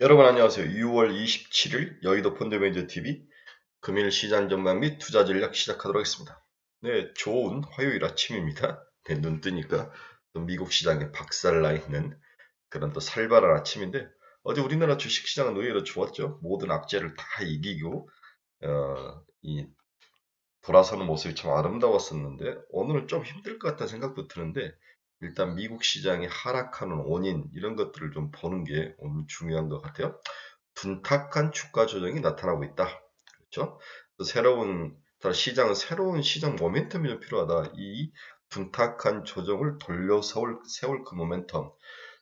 여러분 안녕하세요. 6월 27일 여의도 펀드매니저 TV 금일 시장 전망 및 투자 전략 시작하도록 하겠습니다. 네, 좋은 화요일 아침입니다. 네, 눈 뜨니까 또 미국 시장에 박살나 있는 그런 또 살벌한 아침인데 어제 우리나라 주식 시장은 의외로 좋았죠. 모든 악재를 다 이기고 어, 이 돌아서는 모습이 참 아름다웠었는데 오늘은 좀 힘들 것 같다는 생각도 드는데 일단 미국 시장이 하락하는 원인 이런 것들을 좀 보는 게 오늘 중요한 것 같아요. 둔탁한 주가 조정이 나타나고 있다. 그렇죠? 또 새로운 시장은 새로운 시장 모멘텀이 좀 필요하다. 이 둔탁한 조정을 돌려 세울, 세울 그 모멘텀.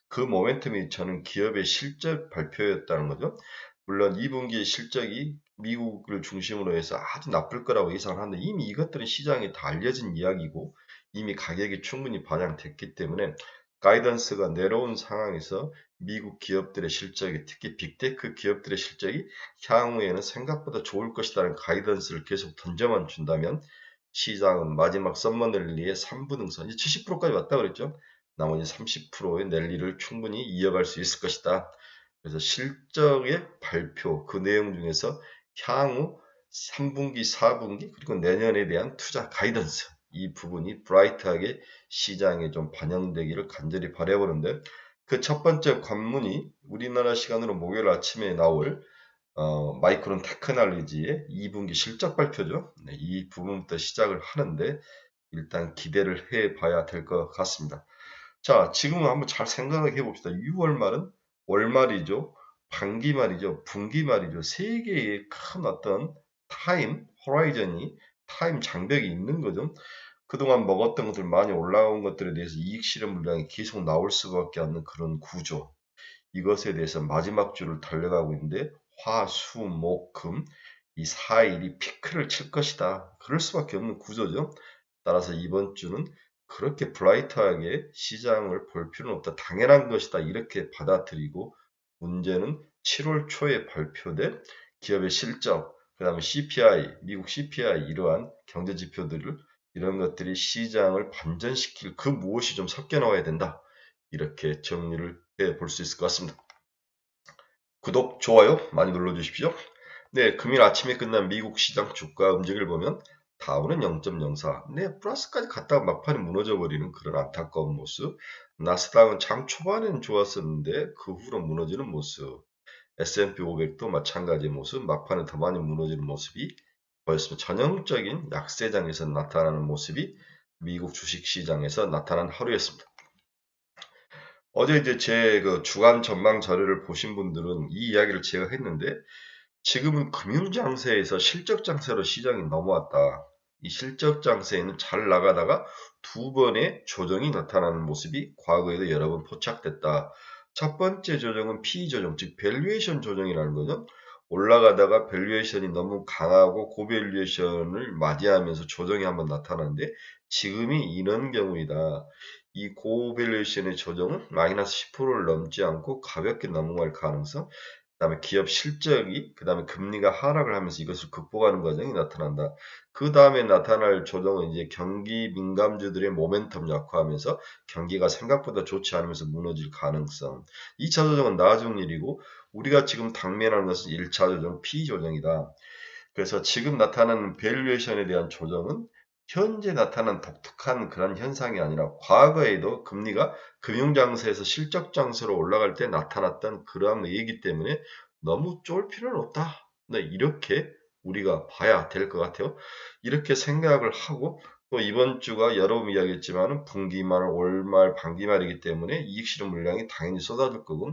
그 모멘텀이 저는 기업의 실적 발표였다는 거죠. 물론 2분기 실적이 미국을 중심으로 해서 아주 나쁠 거라고 예상을 하는데 이미 이것들은 시장에 다 알려진 이야기고 이미 가격이 충분히 반영됐기 때문에 가이던스가 내려온 상황에서 미국 기업들의 실적이 특히 빅테크 기업들의 실적이 향후에는 생각보다 좋을 것이라는 가이던스를 계속 던져만 준다면 시장은 마지막 썸머넬리의 3부 등선 이제 70%까지 왔다 그랬죠. 나머지 30%의 랠리를 충분히 이어갈 수 있을 것이다. 그래서 실적의 발표 그 내용 중에서 향후 3분기, 4분기 그리고 내년에 대한 투자 가이던스 이 부분이 브라이트하게 시장에 좀 반영되기를 간절히 바라보는데 그 첫 번째 관문이 우리나라 시간으로 목요일 아침에 나올 어, 마이크론 테크놀로지의 2분기 실적 발표죠. 네, 이 부분부터 시작을 하는데 일단 기대를 해 봐야 될 것 같습니다. 자, 지금은 한번 잘 생각해 봅시다. 6월 말은 월말이죠. 반기 말이죠. 분기 말이죠. 세 개의 큰 어떤 타임 호라이즌이 타임 장벽이 있는 거죠. 그동안 먹었던 것들 많이 올라온 것들에 대해서 이익 실현 물량이 계속 나올 수밖에 없는 그런 구조. 이것에 대해서 마지막 주를 달려가고 있는데 화, 수, 목, 금 이 4일이 피크를 칠 것이다. 그럴 수밖에 없는 구조죠. 따라서 이번 주는 그렇게 브라이트하게 시장을 볼 필요는 없다. 당연한 것이다. 이렇게 받아들이고 문제는 7월 초에 발표된 기업의 실적, 그 다음에 CPI, 미국 CPI 이러한 경제 지표들을 이런 것들이 시장을 반전시킬 그 무엇이 좀 섞여 나와야 된다. 이렇게 정리를 해 볼 수 있을 것 같습니다. 구독, 좋아요 많이 눌러주십시오. 네, 금일 아침에 끝난 미국 시장 주가 움직임을 보면 다우는 0.04, 네, 플러스까지 갔다가 막판에 무너져 버리는 그런 안타까운 모습. 나스닥은 장 초반에는 좋았었는데 그 후로 무너지는 모습. S&P 500도 마찬가지의 모습, 막판에 더 많이 무너지는 모습이 보였습니다. 전형적인 약세장에서 나타나는 모습이 미국 주식시장에서 나타난 하루였습니다. 어제 이제 제 그 주간 전망 자료를 보신 분들은 이 이야기를 제가 했는데 지금은 금융장세에서 실적장세로 시장이 넘어왔다. 이 실적장세에는 잘 나가다가 두 번의 조정이 나타나는 모습이 과거에도 여러 번 포착됐다. 첫 번째 조정은 P 조정, 즉 밸류에이션 조정이라는 거죠. 올라가다가 밸류에이션이 너무 강하고 고밸류에이션을 맞이하면서 조정이 한번 나타나는데 지금이 이런 경우이다. 이 고밸류에이션의 조정은 마이너스 10%를 넘지 않고 가볍게 넘어갈 가능성 그 다음에 기업 실적이, 그 다음에 금리가 하락을 하면서 이것을 극복하는 과정이 나타난다. 그 다음에 나타날 조정은 이제 경기 민감주들의 모멘텀 약화하면서 경기가 생각보다 좋지 않으면서 무너질 가능성. 2차 조정은 나중 일이고, 우리가 지금 당면하는 것은 1차 조정, P조정이다. 그래서 지금 나타나는 밸류에이션에 대한 조정은 현재 나타난 독특한 그런 현상이 아니라 과거에도 금리가 금융장세에서 실적장세로 올라갈 때 나타났던 그러한 얘기 때문에 너무 쫄 필요는 없다. 네, 이렇게 우리가 봐야 될 것 같아요. 이렇게 생각을 하고 또 이번 주가 여러 번 이야기했지만 분기말, 월말, 반기말이기 때문에 이익 실현 물량이 당연히 쏟아질 거고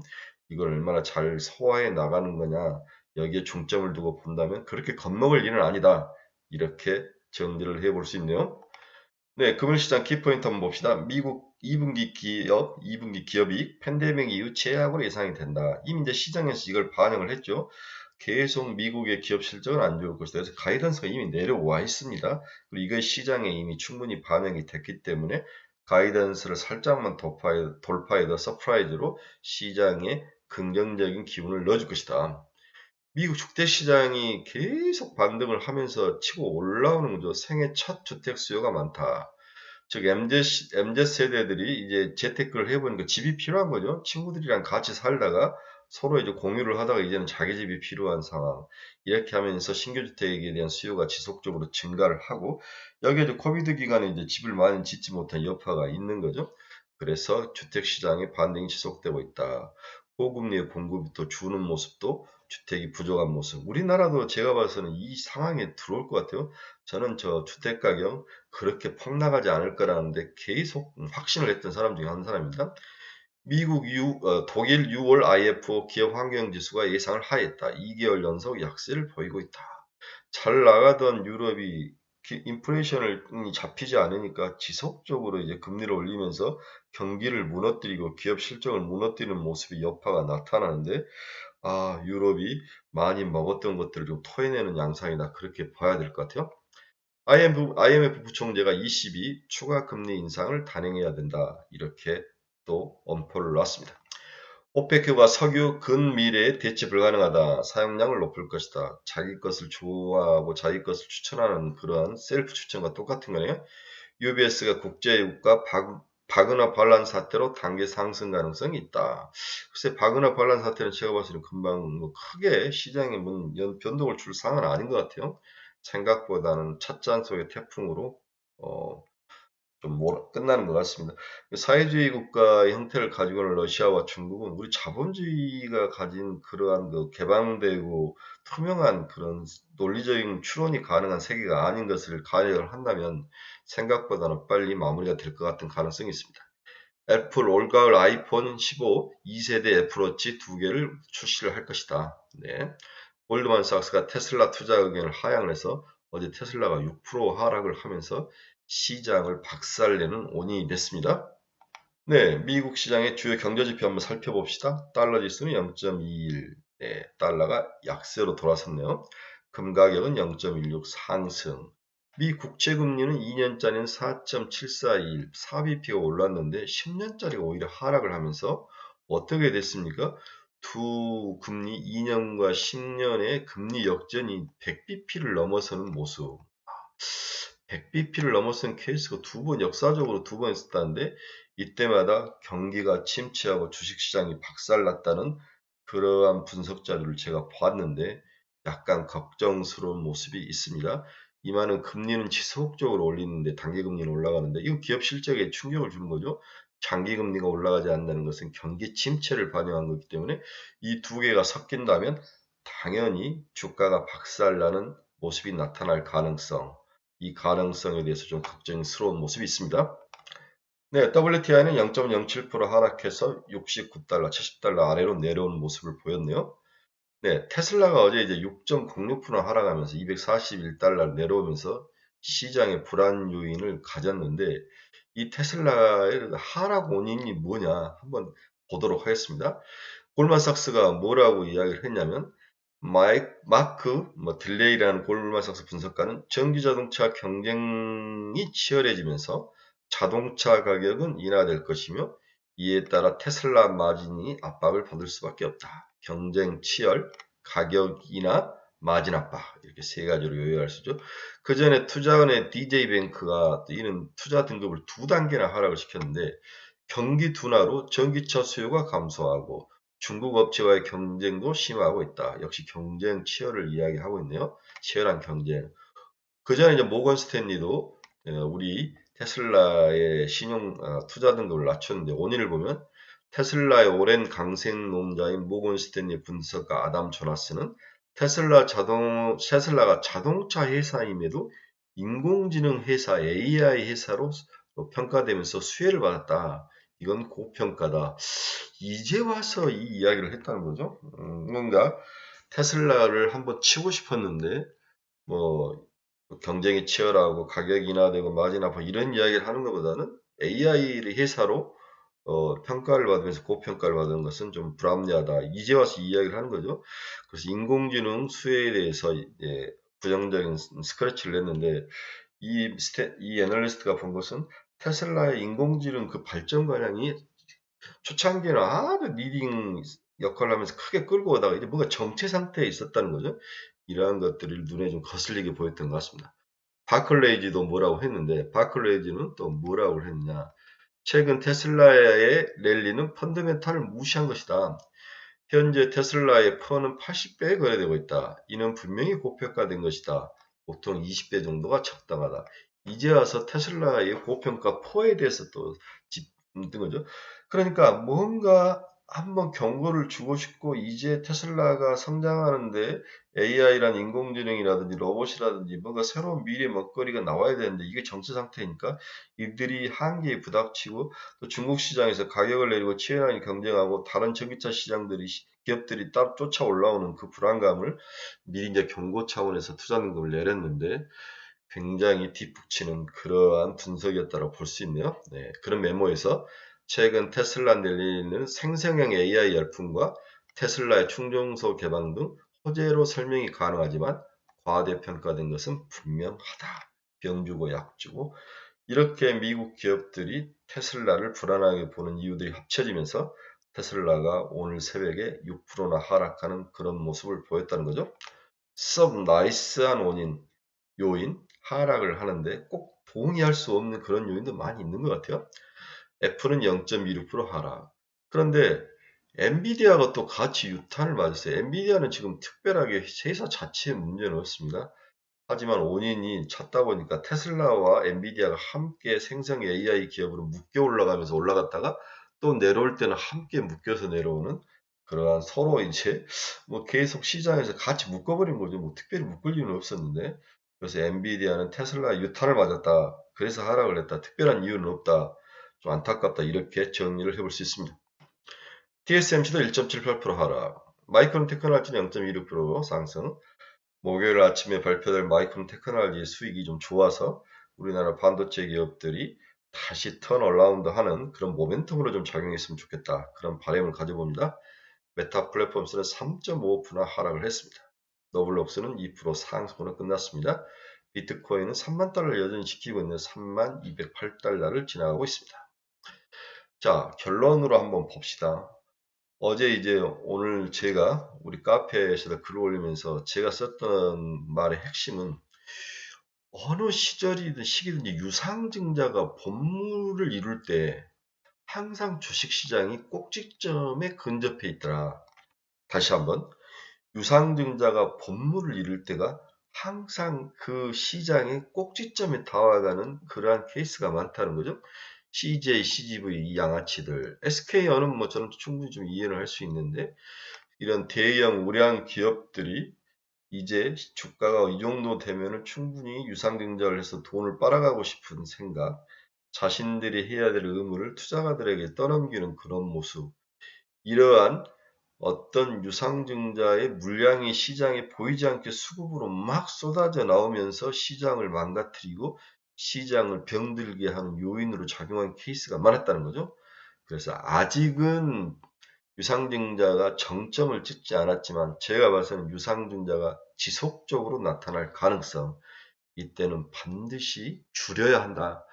이걸 얼마나 잘 소화해 나가는 거냐 여기에 중점을 두고 본다면 그렇게 겁먹을 일은 아니다. 이렇게 정리를 해볼 수 있네요. 네, 금융시장 키포인트 한번 봅시다. 미국 2분기 기업, 2분기 기업이 팬데믹 이후 최악으로 예상이 된다. 이미 이제 시장에서 이걸 반영을 했죠. 계속 미국의 기업 실적은 안 좋을 것이다. 그래서 가이던스가 이미 내려와 있습니다. 그리고 이거 시장에 이미 충분히 반영이 됐기 때문에 가이던스를 살짝만 돌파해, 돌파해서 서프라이즈로 시장에 긍정적인 기운을 넣어줄 것이다. 미국 주택 시장이 계속 반등을 하면서 치고 올라오는 거죠. 생애 첫 주택 수요가 많다. 즉 MZ, MZ 세대들이 이제 재테크를 해보니까 집이 필요한 거죠. 친구들이랑 같이 살다가 서로 이제 공유를 하다가 이제는 자기 집이 필요한 상황. 이렇게 하면서 신규 주택에 대한 수요가 지속적으로 증가를 하고 여기에 이제 코비드 기간에 이제 집을 많이 짓지 못한 여파가 있는 거죠. 그래서 주택 시장의 반등이 지속되고 있다. 고금리의 공급이 또 주는 모습도 주택이 부족한 모습. 우리나라도 제가 봐서는 이 상황에 들어올 것 같아요. 저는 저 주택 가격 그렇게 폭락하지 않을 거라는데 계속 확신을 했던 사람 중에 한 사람입니다. 미국 유, 어, 독일 6월 IFO 기업 환경 지수가 예상을 하했다. 2개월 연속 약세를 보이고 있다. 잘 나가던 유럽이 기- 인플레이션을 음, 잡히지 않으니까 지속적으로 이제 금리를 올리면서 경기를 무너뜨리고 기업 실적을 무너뜨리는 모습이 여파가 나타나는데 아 유럽이 많이 먹었던 것들을 좀 토해내는 양상이다 그렇게 봐야 될 것 같아요. IMF, IMF 부총재가 22 추가 금리 인상을 단행해야 된다 이렇게 또 엄포를 놨습니다. 오페크가 석유 근미래에 대체 불가능하다. 사용량을 높일 것이다. 자기 것을 좋아하고 자기 것을 추천하는 그러한 셀프 추천과 똑같은 거네요. UBS가 국제유가 박, 바그나 반란 사태로 단계 상승 가능성이 있다. 글쎄 바그나 반란 사태는 제가 봤을 때 금방 뭐 크게 시장에 뭐 연- 변동을 줄 상황은 아닌 것 같아요. 생각보다는 찻잔 속의 태풍으로 어, 좀 몰아- 끝나는 것 같습니다. 사회주의 국가의 형태를 가지고 있는 러시아와 중국은 우리 자본주의가 가진 그러한 그 개방되고 투명한 그런 논리적인 추론이 가능한 세계가 아닌 것을 가정을 한다면 생각보다는 빨리 마무리가 될 것 같은 가능성이 있습니다. 애플 올가을 아이폰 15 2세대 애플워치 두 개를 출시를 할 것이다. 네. 골드만삭스가 테슬라 투자 의견을 하향을 해서 어제 테슬라가 6% 하락을 하면서 시장을 박살내는 원인이 됐습니다. 네, 미국 시장의 주요 경제 지표 한번 살펴봅시다. 달러 지수는 0.21, 네, 달러가 약세로 돌아섰네요. 금 가격은 0.16 상승. 미 국채 금리는 2년짜리는 4.741, 4bp가 올랐는데 10년짜리가 오히려 하락을 하면서 어떻게 됐습니까? 두 금리 2년과 10년의 금리 역전이 100bp를 넘어서는 모습. 100bp를 넘어선 케이스가 두 번 역사적으로 두 번 있었다는데 이때마다 경기가 침체하고 주식시장이 박살났다는 그러한 분석자들을 제가 봤는데 약간 걱정스러운 모습이 있습니다. 이만은 금리는 지속적으로 올리는데 단기금리는 올라가는데 이거 기업 실적에 충격을 주는 거죠. 장기금리가 올라가지 않는다는 것은 경기 침체를 반영한 거기 때문에 이 두 개가 섞인다면 당연히 주가가 박살나는 모습이 나타날 가능성 이 가능성에 대해서 좀 걱정스러운 모습이 있습니다. 네, WTI는 0.07% 하락해서 69달러, 70달러 아래로 내려오는 모습을 보였네요. 네, 테슬라가 어제 이제 6.06% 하락하면서 241달러 내려오면서 시장의 불안 요인을 가졌는데 이 테슬라의 하락 원인이 뭐냐 한번 보도록 하겠습니다. 골만삭스가 뭐라고 이야기를 했냐면 마이크, 마크 뭐 딜레이라는 골만삭스 분석가는 전기자동차 경쟁이 치열해지면서 자동차 가격은 인하될 것이며 이에 따라 테슬라 마진이 압박을 받을 수밖에 없다. 경쟁 치열, 가격 인하, 마진 압박 이렇게 세 가지로 요약할 수 있죠. 그 전에 투자은의 DJ뱅크가 이는 투자 등급을 두 단계나 하락을 시켰는데 경기 둔화로 전기차 수요가 감소하고 중국 업체와의 경쟁도 심화하고 있다. 역시 경쟁 치열을 이야기하고 있네요. 치열한 경쟁. 그 전에 이제 모건 스탠리도 어, 우리 테슬라의 신용 어, 투자 등급을 낮췄는데 오늘을 보면 테슬라의 오랜 강생농자인 모건 스탠리 분석가 아담 조나스는 테슬라 자동 테슬라가 자동차 회사임에도 인공지능 회사 AI 회사로 평가되면서 수혜를 받았다. 이건 고평가다. 이제 와서 이 이야기를 했다는 거죠. 음, 뭔가 테슬라를 한번 치고 싶었는데 뭐 경쟁이 치열하고 가격이 인하되고 마진 아파 이런 이야기를 하는 것보다는 AI 회사로 어, 평가를 받으면서 고평가를 받은 것은 좀 불합리하다. 이제 와서 이야기를 하는 거죠. 그래서 인공지능 수혜에 대해서 예, 부정적인 스크래치를 냈는데 이, 스테, 이 애널리스트가 본 것은 테슬라의 인공지능 그 발전 과량이 초창기에는 아주 리딩 역할을 하면서 크게 끌고 오다가 이제 뭔가 정체 상태에 있었다는 거죠. 이러한 것들을 눈에 좀 거슬리게 보였던 것 같습니다. 바클레이지도 뭐라고 했는데 바클레이지는 또 뭐라고 했느냐. 최근 테슬라의 랠리는 펀더멘탈을 무시한 것이다. 현재 테슬라의 퍼는 80배에 거래되고 있다. 이는 분명히 고평가된 것이다. 보통 20배 정도가 적당하다. 이제 와서 테슬라의 고평가 퍼에 대해서 또 짚는 거죠. 그러니까 뭔가 한번 경고를 주고 싶고 이제 테슬라가 성장하는데 AI란 인공지능이라든지 로봇이라든지 뭔가 새로운 미래 먹거리가 나와야 되는데 이게 정체 상태니까 이들이 한계에 부닥치고 또 중국 시장에서 가격을 내리고 치열하게 경쟁하고 다른 전기차 시장들이 기업들이 따 쫓아 올라오는 그 불안감을 미리 이제 경고 차원에서 투자금을 내렸는데 굉장히 뒷북치는 그러한 분석이었다고 볼 수 있네요. 네, 그런 메모에서 최근 테슬라 내리는 생성형 AI 열풍과 테슬라의 충전소 개방 등 호재로 설명이 가능하지만 과대평가된 것은 분명하다. 병주고 약주고 이렇게 미국 기업들이 테슬라를 불안하게 보는 이유들이 합쳐지면서 테슬라가 오늘 새벽에 6%나 하락하는 그런 모습을 보였다는 거죠. 썩 나이스한 원인, 요인, 하락을 하는데 꼭 동의할 수 없는 그런 요인도 많이 있는 것 같아요. 애플은 0.26% 하락. 그런데 엔비디아가 또 같이 유탄을 맞았어요. 엔비디아는 지금 특별하게 회사 자체에 문제는 없습니다. 하지만 원인이 찾다 보니까 테슬라와 엔비디아가 함께 생성 AI 기업으로 묶여 올라가면서 올라갔다가 또 내려올 때는 함께 묶여서 내려오는 그러한 서로 이제 뭐 계속 시장에서 같이 묶어버린 거죠. 뭐 특별히 묶을 이유는 없었는데 그래서 엔비디아는 테슬라 유탄을 맞았다. 그래서 하락을 했다. 특별한 이유는 없다. 좀 안타깝다. 이렇게 정리를 해볼 수 있습니다. TSMC도 1.78% 하락. 마이크론 테크놀로지는 0.26% 상승. 목요일 아침에 발표될 마이크론 테크놀로지 수익이 좀 좋아서 우리나라 반도체 기업들이 다시 턴 얼라운드 하는 그런 모멘텀으로 좀 작용했으면 좋겠다. 그런 바람을 가져봅니다. 메타 플랫폼스는 3.5%나 하락을 했습니다. 노블록스는 2% 상승으로 끝났습니다. 비트코인은 3만 달러를 여전히 지키고 있는 3만 208달러를 지나가고 있습니다. 자, 결론으로 한번 봅시다. 어제 이제 오늘 제가 우리 카페에서 글을 올리면서 제가 썼던 말의 핵심은 어느 시절이든 시기든지 유상증자가 본물을 이룰 때 항상 주식시장이 꼭지점에 근접해 있더라. 다시 한번 유상증자가 본물을 이룰 때가 항상 그 시장의 꼭지점에 다가가는 그러한 케이스가 많다는 거죠. CJ, CGV 이 양아치들, SK어는 뭐 저는 충분히 좀 이해를 할 수 있는데 이런 대형 우량 기업들이 이제 주가가 이 정도 되면은 충분히 유상증자를 해서 돈을 빨아가고 싶은 생각, 자신들이 해야 될 의무를 투자가들에게 떠넘기는 그런 모습, 이러한 어떤 유상증자의 물량이 시장에 보이지 않게 수급으로 막 쏟아져 나오면서 시장을 망가뜨리고 시장을 병들게 하는 요인으로 작용한 케이스가 많았다는 거죠. 그래서 아직은 유상증자가 정점을 찍지 않았지만 제가 봐서는 유상증자가 지속적으로 나타날 가능성 이때는 반드시 줄여야 한다.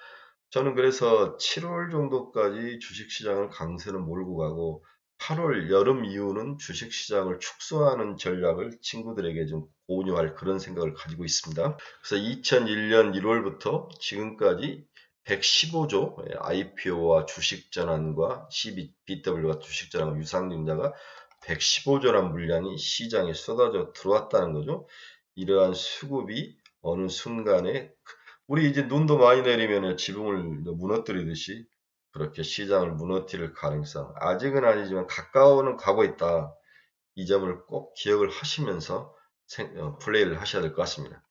저는 그래서 7월 정도까지 주식시장을 강세로 몰고 가고 8월 여름 이후는 주식시장을 축소하는 전략을 친구들에게 좀 공유할 그런 생각을 가지고 있습니다. 그래서 2001년 1월부터 지금까지 115조 IPO와 주식 전환과 CBW가 주식 전환과 유상증자가 115조란 물량이 시장에 쏟아져 들어왔다는 거죠. 이러한 수급이 어느 순간에 우리 이제 눈도 많이 내리면 지붕을 무너뜨리듯이 그렇게 시장을 무너뜨릴 가능성 아직은 아니지만 가까워는 가고 있다. 이 점을 꼭 기억을 하시면서 생, 어, 플레이를 하셔야 될 것 같습니다.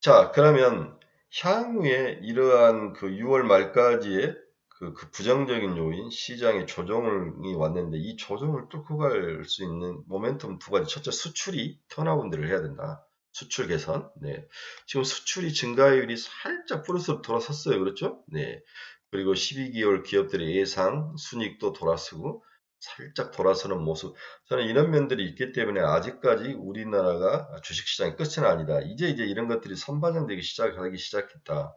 자 그러면 향후에 이러한 그 6월 말까지의 그, 그 부정적인 요인 시장의 조정이 왔는데 이 조정을 뚫고 갈 수 있는 모멘텀 두 가지 첫째 수출이 턴아운드를 해야 된다. 수출 개선. 네. 지금 수출이 증가율이 살짝 플러스로 돌아섰어요. 그렇죠? 네. 그리고 12개월 기업들의 예상 순익도 돌아서고 살짝 돌아서는 모습. 저는 이런 면들이 있기 때문에 아직까지 우리나라가 주식시장의 끝은 아니다. 이제 이제 이런 것들이 선반영되기 시작하기 시작했다.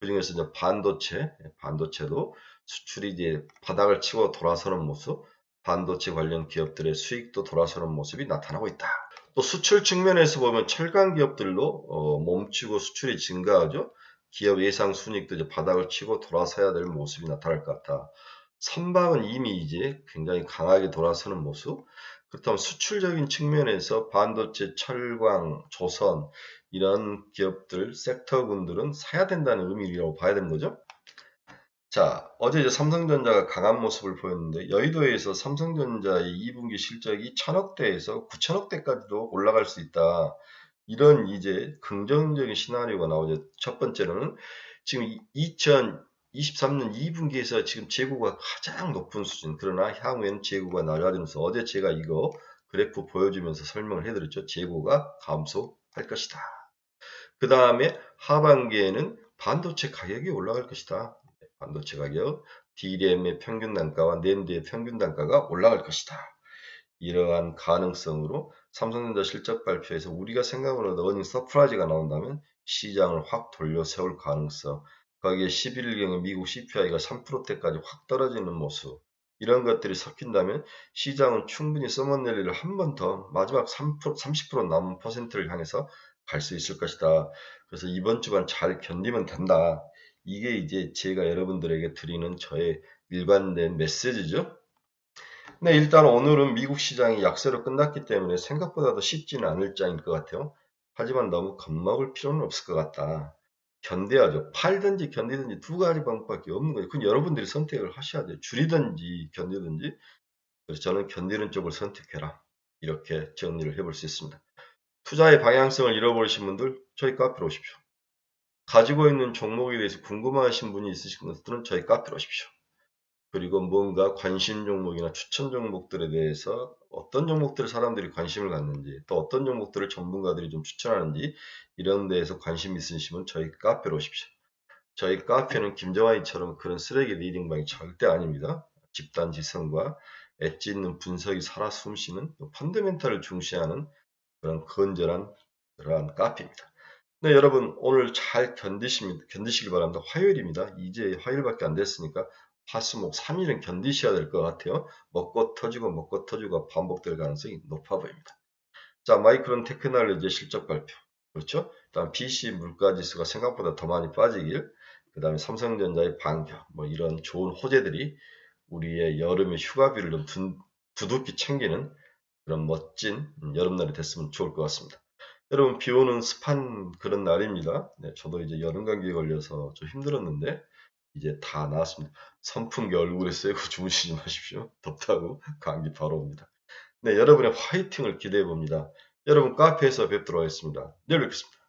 그 중에서 이제 반도체, 반도체도 수출이 이제 바닥을 치고 돌아서는 모습, 반도체 관련 기업들의 수익도 돌아서는 모습이 나타나고 있다. 또 수출 측면에서 보면 철강 기업들도 어, 멈추고 수출이 증가하죠. 기업 예상 순익도 이제 바닥을 치고 돌아서야 될 모습이 나타날 것 같다. 선박은 이미 이제 굉장히 강하게 돌아서는 모습. 그렇다면 수출적인 측면에서 반도체, 철광, 조선 이런 기업들, 섹터군들은 사야 된다는 의미라고 봐야 되는 거죠. 자, 어제 이제 삼성전자가 강한 모습을 보였는데 여의도에서 삼성전자의 2분기 실적이 천억대에서 9천억대까지도 올라갈 수 있다. 이런 이제 긍정적인 시나리오가 나오죠. 첫 번째로는 지금 2023년 2분기에서 지금 재고가 가장 높은 수준. 그러나 향후에는 재고가 낮아지면서 어제 제가 이거 그래프 보여주면서 설명을 해드렸죠. 재고가 감소할 것이다. 그 다음에 하반기에는 반도체 가격이 올라갈 것이다. 반도체 가격, DRAM의 평균 단가와 낸드의 평균 단가가 올라갈 것이다. 이러한 가능성으로 삼성전자 실적 발표에서 우리가 생각으로 어닝 서프라이즈가 나온다면 시장을 확 돌려 세울 가능성, 거기에 11일경에 미국 CPI가 3%대까지 확 떨어지는 모습, 이런 것들이 섞인다면 시장은 충분히 서머넬리를 한 번 더 마지막 3%, 30% 남은 퍼센트를 향해서 갈 수 있을 것이다. 그래서 이번 주간 잘 견디면 된다. 이게 이제 제가 여러분들에게 드리는 저의 일관된 메시지죠. 네, 일단 오늘은 미국 시장이 약세로 끝났기 때문에 생각보다도 쉽지는 않을 장일 것 같아요. 하지만 너무 겁먹을 필요는 없을 것 같다. 견뎌야죠. 팔든지 견디든지 두 가지 방법밖에 없는 거예요. 그건 여러분들이 선택을 하셔야 돼요. 줄이든지 견디든지. 그래서 저는 견디는 쪽을 선택해라. 이렇게 정리를 해볼 수 있습니다. 투자의 방향성을 잃어버리신 분들 저희 카페로 오십시오. 가지고 있는 종목에 대해서 궁금하신 분이 있으신 것들은 저희 카페로 오십시오. 그리고 뭔가 관심 종목이나 추천 종목들에 대해서 어떤 종목들을 사람들이 관심을 갖는지 또 어떤 종목들을 전문가들이 좀 추천하는지 이런 데에서 관심 있으시면 저희 카페로 오십시오. 저희 카페는 김정환이처럼 그런 쓰레기 리딩방이 절대 아닙니다. 집단 지성과 엣지 있는 분석이 살아 숨쉬는 펀더멘탈을 중시하는 그런 건전한 그러한 카페입니다. 네, 여러분 오늘 잘. 견디시길 바랍니다. 화요일입니다. 이제 화요일밖에 안 됐으니까 화수목 3일은 견디셔야 될 것 같아요. 먹고 터지고 먹고 터지고 반복될 가능성이 높아 보입니다. 자, 마이크론 테크놀로지 실적 발표. 그렇죠? 다음 PC 물가지수가 생각보다 더 많이 빠지길. 그 다음에 삼성전자의 반격. 뭐 이런 좋은 호재들이 우리의 여름의 휴가비를 좀 두, 두둑히 챙기는 그런 멋진 여름날이 됐으면 좋을 것 같습니다. 여러분 비 오는 습한 그런 날입니다. 네, 저도 이제 여름 감기에 걸려서 좀 힘들었는데 이제 다 나았습니다. 선풍기 얼굴에 쐬고 주무시지 마십시오. 덥다고 감기 바로 옵니다. 네, 여러분의 화이팅을 기대해 봅니다. 여러분 카페에서 뵙도록 하겠습니다. 내일 뵙겠습니다.